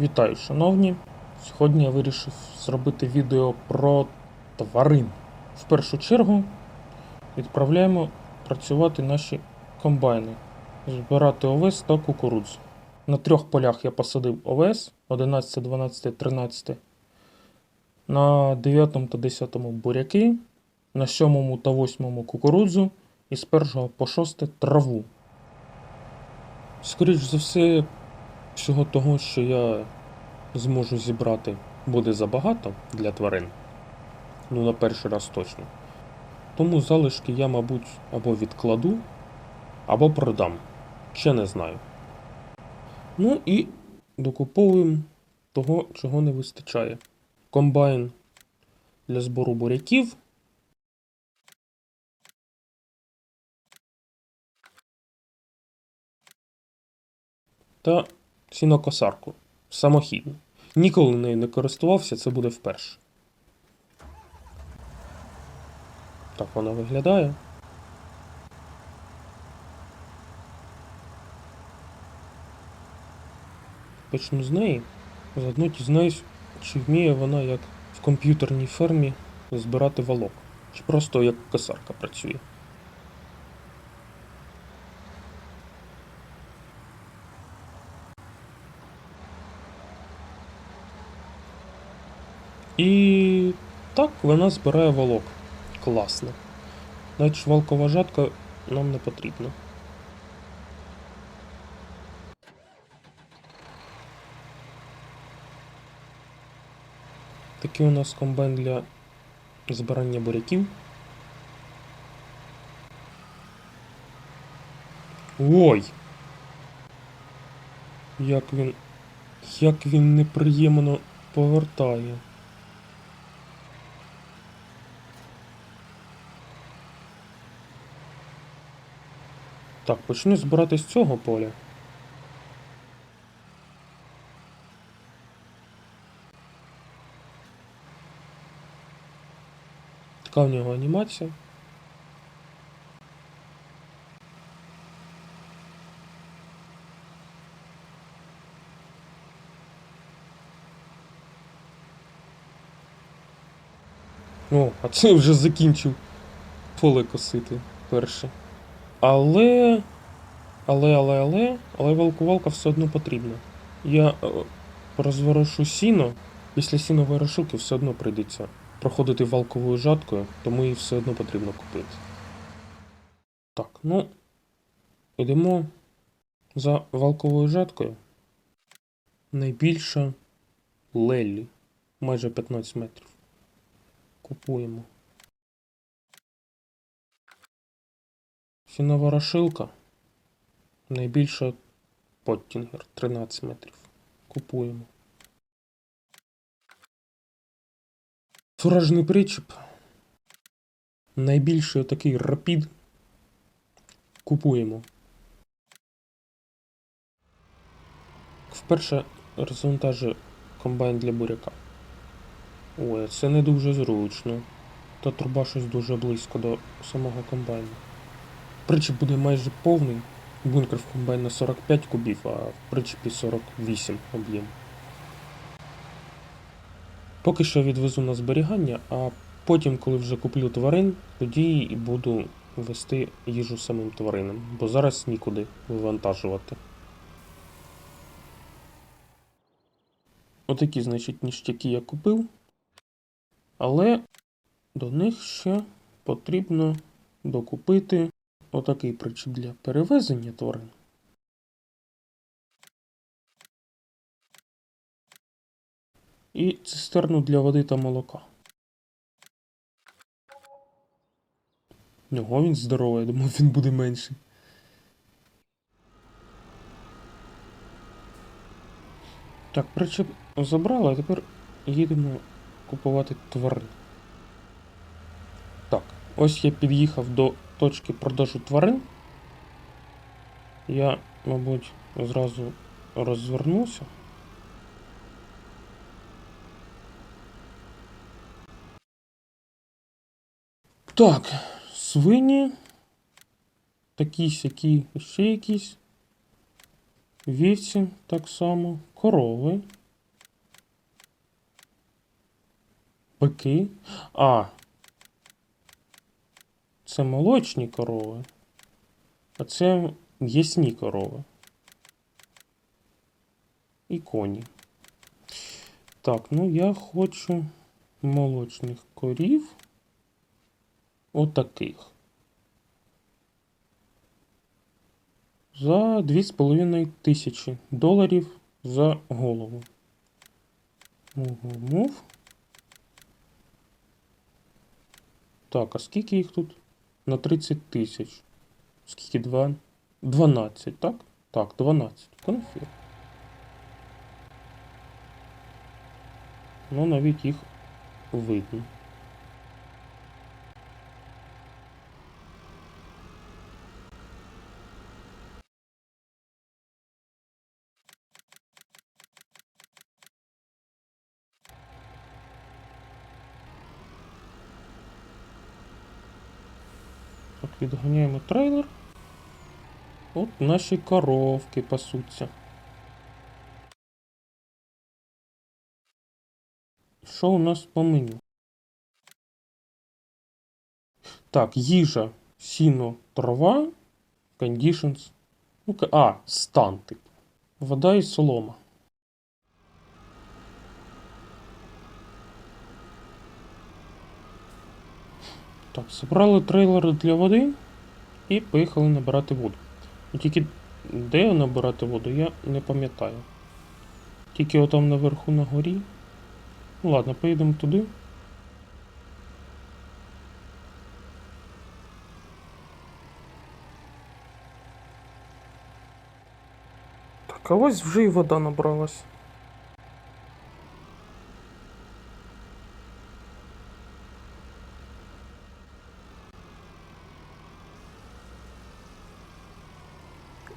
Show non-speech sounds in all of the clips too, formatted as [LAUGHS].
Вітаю, шановні! Сьогодні я вирішив зробити відео про тварин. В першу чергу відправляємо працювати наші комбайни, збирати овес та кукурудзу. На трьох полях я посадив овес 11, 12, 13. На 9 та 10 буряки, на 7 та 8 кукурудзу і з 1 по 6 траву. Скоріш за все, всього того, що я зможу зібрати, буде забагато для тварин. Ну, на перший раз точно. Тому залишки я, мабуть, або відкладу, або продам. Ще не знаю. Ну і докуповуємо того, чого не вистачає. Комбайн для збору буряків. Та сінокосарку. Самохідну. Ніколи нею не користувався, це буде вперше. Так вона виглядає. Почну з неї. Заодно дізнаюсь, чи вміє вона як в комп'ютерній фермі збирати валок, чи просто як косарка працює. І так вона збирає волок. Класно. Навіть швалкова жатка нам не потрібна. Такий у нас комбайн для збирання буряків. Ой! Як він. Як він неприємно повертає. Так, почну збирати з цього поля. Така в нього анімація. О, а це вже закінчив поле косити перше. Але. Але, але, але, але валкувалка все одно потрібна. Я е, розворошу сіно, після сінової розшивки все одно прийдеться проходити валковою жаткою, тому її все одно потрібно купити. Так, ну. Йдемо за валковою жаткою. Найбільша Леллі. Майже 15 метрів. Купуємо. Сінова рошилка. Найбільша Поттінгер 13 метрів. Купуємо. Фуражний причіп. Найбільший такий рапід. Купуємо. Вперше розвантажу комбайн для буряка. Ой, це не дуже зручно. Та труба щось дуже близько до самого комбайну. Причіп буде майже повний. Бункер в комбайн на 45 кубів, а в причепі 48 об'єм. Поки що відвезу на зберігання, а потім, коли вже куплю тварин, тоді і буду вести їжу самим тваринам, бо зараз нікуди вивантажувати. Отакі, значить, ніштяки я купив. Але до них ще потрібно докупити отакий причіп для перевезення тварин. І цистерну для води та молока. Нього він здоровий, я думав, він буде менший. Так, причіп забрали, а тепер їдемо купувати тварин. Так, ось я під'їхав до точки продажу тварин. Я, мабуть, зразу розвернуся. Так, свині. Такі сякі, ще якісь. Вівці так само, корови. Бики. А, це молочні корови. А це м'ясні корови. І коні. Так, ну я хочу молочних корів. Отаких. За 2,5 тисячі доларів за голову. Мов. Так, а скільки їх тут? На 30 тисяч. Скільки? Два? 12, так? Так, 12. Конфір. Ну, навіть їх видно. Так, відганяємо трейлер. От наші коровки пасуться. Що у нас по меню? Так, їжа, сіно, трава, conditions. Ну, а, стан, типу. Вода і солома. Так, зібрали трейлери для води і поїхали набирати воду. Тільки де набирати воду, я не пам'ятаю. Тільки отам наверху на горі. Ну ладно, поїдемо туди. Так, а ось вже і вода набралась.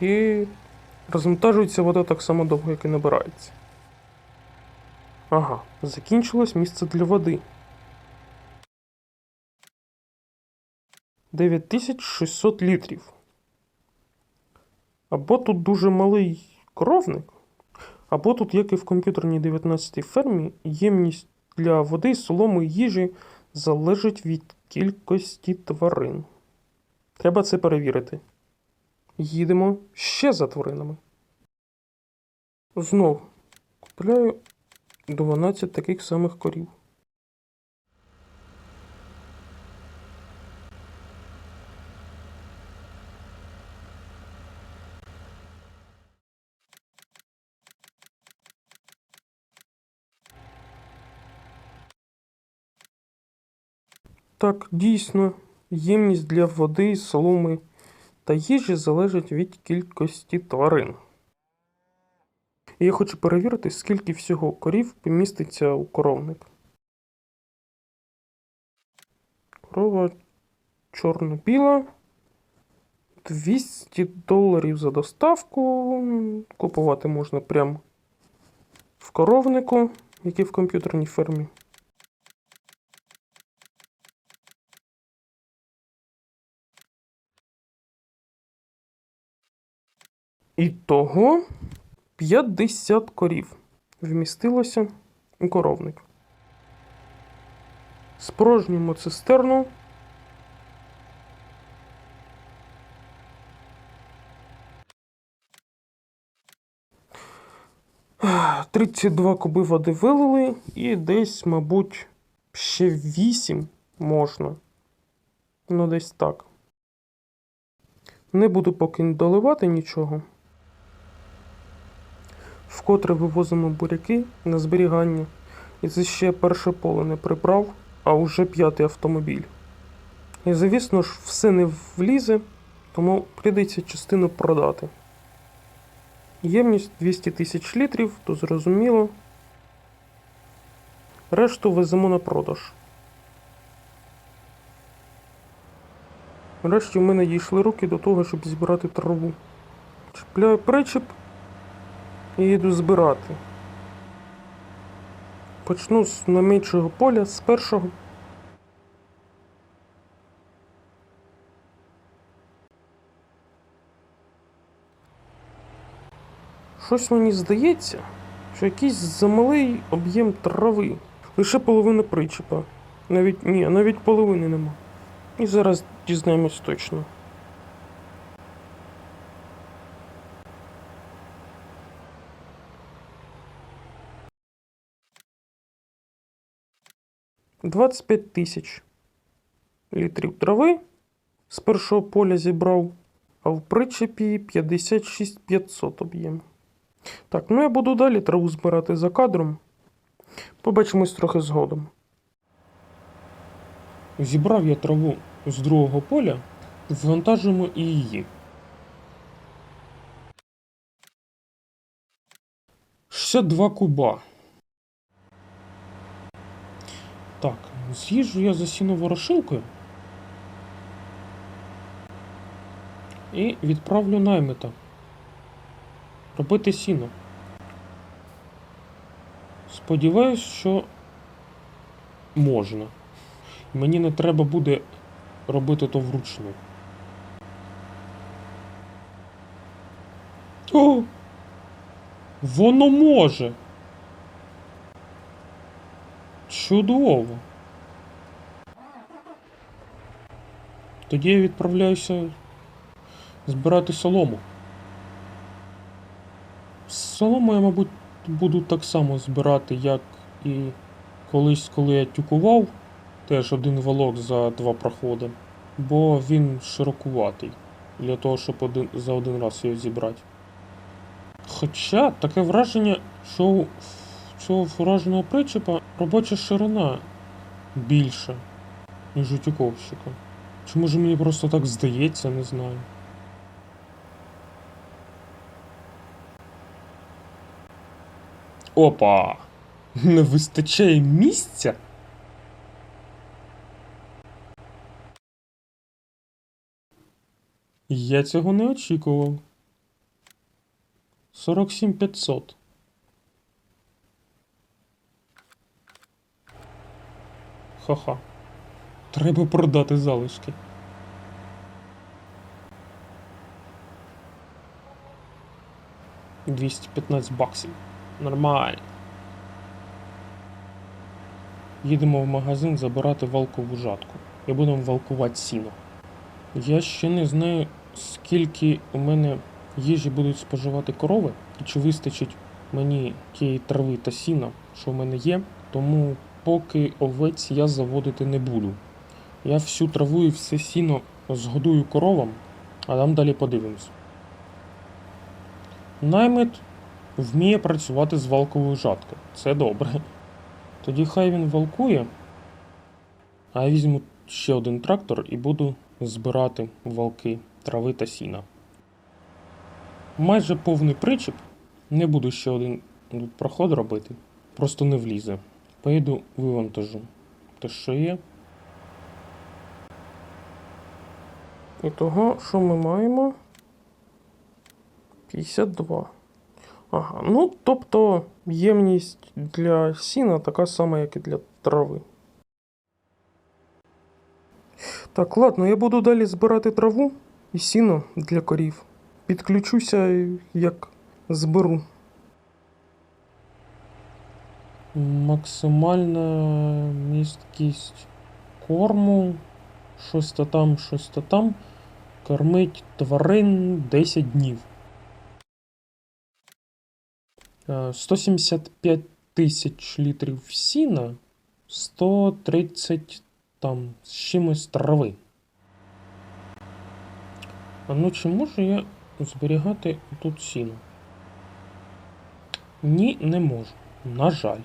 І розвантажується вода так само довго, як і набирається. Ага, закінчилось місце для води. 9600 літрів. Або тут дуже малий коровник, або тут, як і в комп'ютерній 19-й фермі, ємність для води, соломи і їжі залежить від кількості тварин. Треба це перевірити. Їдемо ще за тваринами. Знов купляю 12 таких самих корів. Так, дійсно, ємність для води, соломи та їжі залежить від кількості тварин. І я хочу перевірити, скільки всього корів поміститься у коровник. Корова чорно-біла. 200 доларів за доставку. Купувати можна прямо в коровнику, який в комп'ютерній фермі. Ітого 50 корів вмістилося у коровник. Спорожнюємо цистерну. Ах, 32 куби води вилили і десь, мабуть, ще 8 можна. Ну, десь так. Не буду поки доливати нічого. Вкотре вивозимо буряки на зберігання. І це ще перше поле не прибрав, а вже п'ятий автомобіль. І звісно ж, все не влізе, тому прийдеться частину продати. Ємність 200 тисяч літрів, то зрозуміло. Решту веземо на продаж. Нарешті в мене дійшли руки до того, щоб збирати траву. Чіпляю причеп і їду збирати. Почну з найменшого поля, з першого. Щось мені здається, що якийсь замалий об'єм трави. Лише половина причепа. Навіть ні, навіть половини нема. І зараз дізнаємось точно. Двадцять п'ять тисяч літрів трави з першого поля зібрав, а в причепі 56 500 об'єм. Так, ну я буду далі траву збирати за кадром. Побачимось трохи згодом. Зібрав я траву з другого поля, звантажуємо і її. Шістдесят два куба. Так, з'їжджу я за сіно-ворошилкою і відправлю наймита робити сіно. Сподіваюсь, що можна. Мені не треба буде робити то вручну. О! Воно може. Чудово. Тоді я відправляюся збирати солому. Солому я, мабуть, буду так само збирати, як і колись, коли я тюкував. Теж один волок за два проходи. Бо він широкуватий. Для того, щоб один, за один раз його зібрати. Хоча таке враження, що у цього фуражного причепа робоча ширина більша, ніж у тюковщика. Чи може мені просто так здається, не знаю. Опа! [LAUGHS] Не вистачає місця? Я цього не очікував. 47 500. Ха-ха. Треба продати залишки. Двісті п'ятнадцять баксів. Нормально. Їдемо в магазин забирати валкову жатку. І будемо валкувати сіно. Я ще не знаю, скільки у мене їжі будуть споживати корови, і чи вистачить мені тієї трави та сіна, що в мене є. Тому поки овець я заводити не буду. Я всю траву і все сіно згодую коровам, а там далі подивимось. Наймит вміє працювати з валковою жаткою. Це добре. Тоді хай він валкує, а я візьму ще один трактор і буду збирати валки трави та сіна. Майже повний причіп. Не буду ще один проход робити. Просто не влізе. Поїду вивантажу. Те, що є. І того, що ми маємо? 52. Ага, ну тобто ємність для сіна така сама, як і для трави. Так, ладно, я буду далі збирати траву і сіно для корів. Підключуся, як зберу. Максимальна місткість корму. Щось то там, щось то там. Кормить тварин 10 днів. Е, 175 тисяч літрів сіна, 130 там з чимось трави. А ну чи можу я зберігати тут сіно? Ні, не можу. На жаль.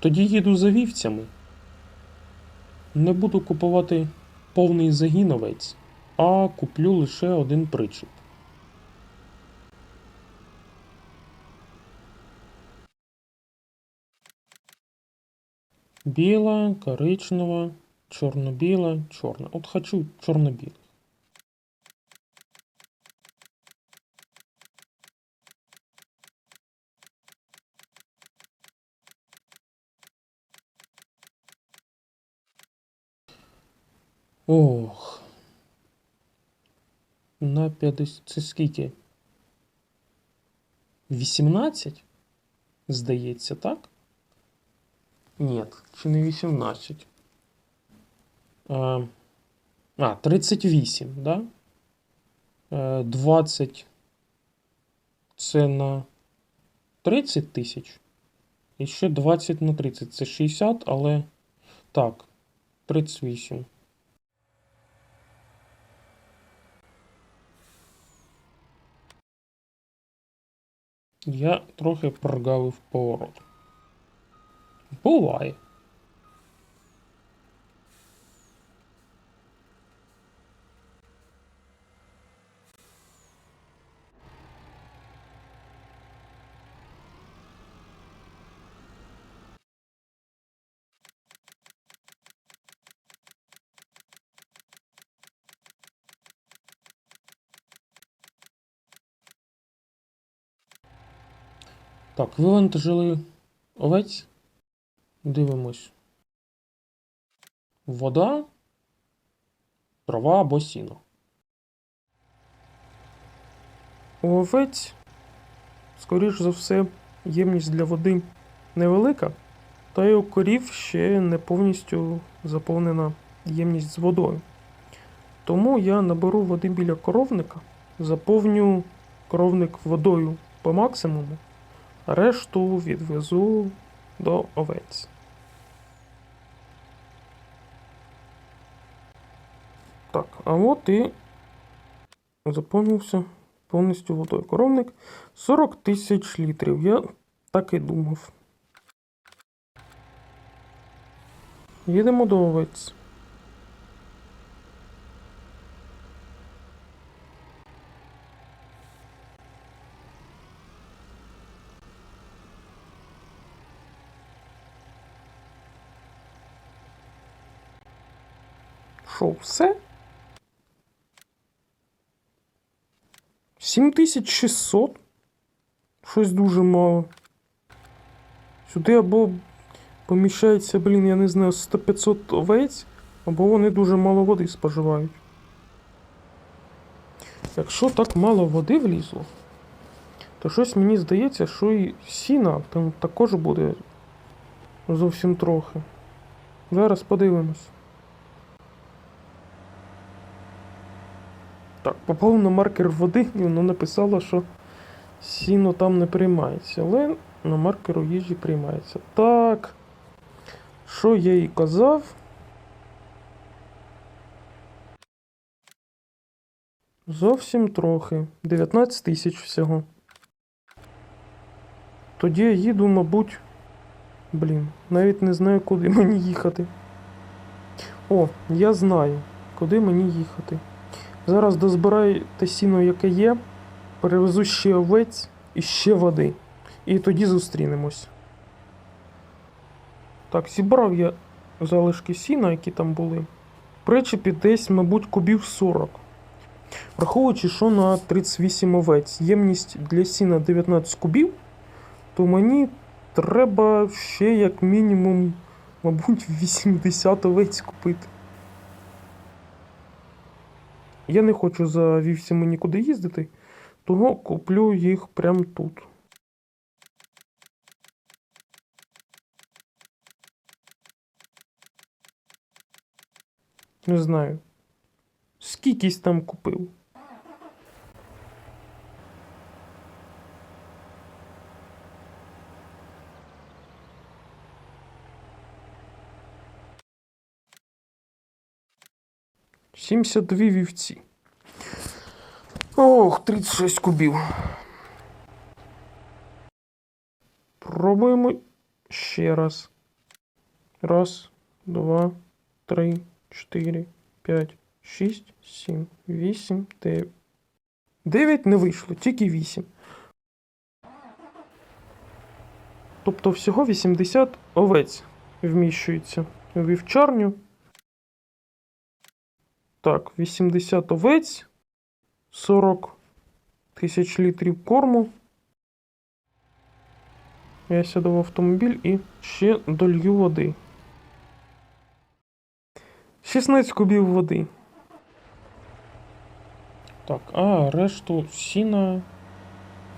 Тоді їду за вівцями. Не буду купувати повний загін овець, а куплю лише один причіп. Біла, коричнева, чорно-біла, чорна. От хочу чорно-білих. Ох. На 50. Це скільки? 18? Здається, так? Ні, чи не 18. А, а 38, да? Е, 20 це на 30 тисяч. І ще 20 на 30. Це 60, але. Так, 38. Я трохи прогавив поворот. Буває. Так, вивантажили овець. Дивимось. Вода, трава або сіно. Овець, скоріш за все, ємність для води невелика, та й у корів ще не повністю заповнена ємність з водою. Тому я наберу води біля коровника, заповню коровник водою по максимуму. Решту відвезу до овець. Так, а от і заповнився повністю водою. Коровник 40 тисяч літрів. Я так і думав. Їдемо до овець. Що, все? 7600? Щось дуже мало. Сюди або поміщається, блін, я не знаю, 100-500 овець, або вони дуже мало води споживають. Якщо так мало води влізло, то щось мені здається, що і сіна там також буде зовсім трохи. Зараз подивимось. Так, попав на маркер води, і воно написало, що сіно там не приймається, але на маркеру їжі приймається. Так. Що я їй казав? Зовсім трохи. 19 тисяч всього. Тоді я їду, мабуть. Блін, навіть не знаю, куди мені їхати. О, я знаю, куди мені їхати. Зараз дозбираю те сіно, яке є, перевезу ще овець і ще води. І тоді зустрінемось. Так, зібрав я залишки сіна, які там були. В причепі десь, мабуть, кубів 40. Враховуючи, що на 38 овець ємність для сіна 19 кубів, то мені треба ще як мінімум, мабуть, 80 овець купити. Я не хочу за вівсями нікуди їздити, того куплю їх прямо тут. Не знаю. Скількись там купив. Сімдесят дві вівці. Ох, 36 кубів. Пробуємо ще раз. Раз, два, три, чотири, п'ять, шість, сім, вісім, дев'ять. Дев'ять не вийшло, тільки вісім. Тобто всього 80 овець вміщується у вівчарню. Так, 80 овець. 40 тисяч літрів корму. Я сяду в автомобіль і ще долью води. 16 кубів води. Так, а решту сіна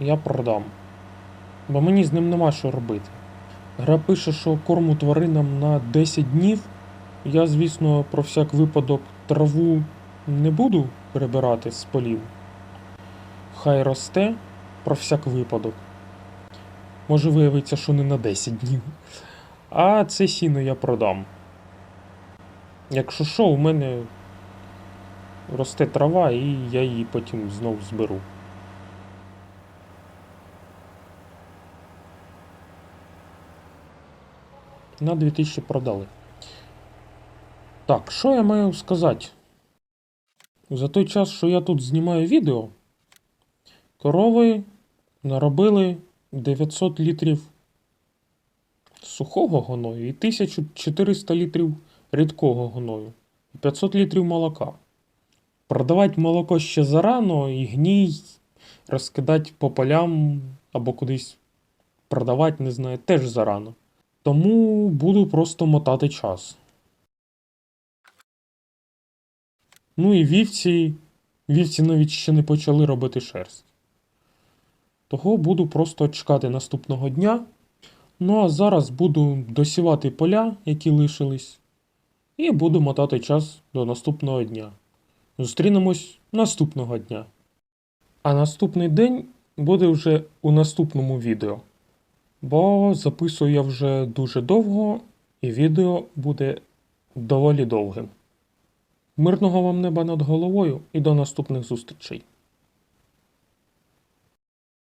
я продам. бо мені з ним нема що робити. Гра пише, що корму тваринам на 10 днів. Я, звісно, про всяк випадок траву не буду перебирати з полів. Хай росте про всяк випадок. Може виявиться, що не на 10 днів. А це сіно я продам. Якщо що, у мене росте трава, і я її потім знов зберу. На 2000 продали. Так, що я маю сказати? За той час, що я тут знімаю відео, корови наробили 900 літрів сухого гною і 1400 літрів рідкого гною. І 500 літрів молока. Продавати молоко ще зарано і гній розкидати по полям або кудись продавати, не знаю, теж зарано. Тому буду просто мотати час. Ну і вівці. Вівці навіть ще не почали робити шерсть. Того буду просто чекати наступного дня. Ну а зараз буду досівати поля, які лишились, і буду мотати час до наступного дня. Зустрінемось наступного дня. А наступний день буде вже у наступному відео. Бо записую я вже дуже довго, і відео буде доволі довгим. Мирного вам неба над головою і до наступних зустрічей.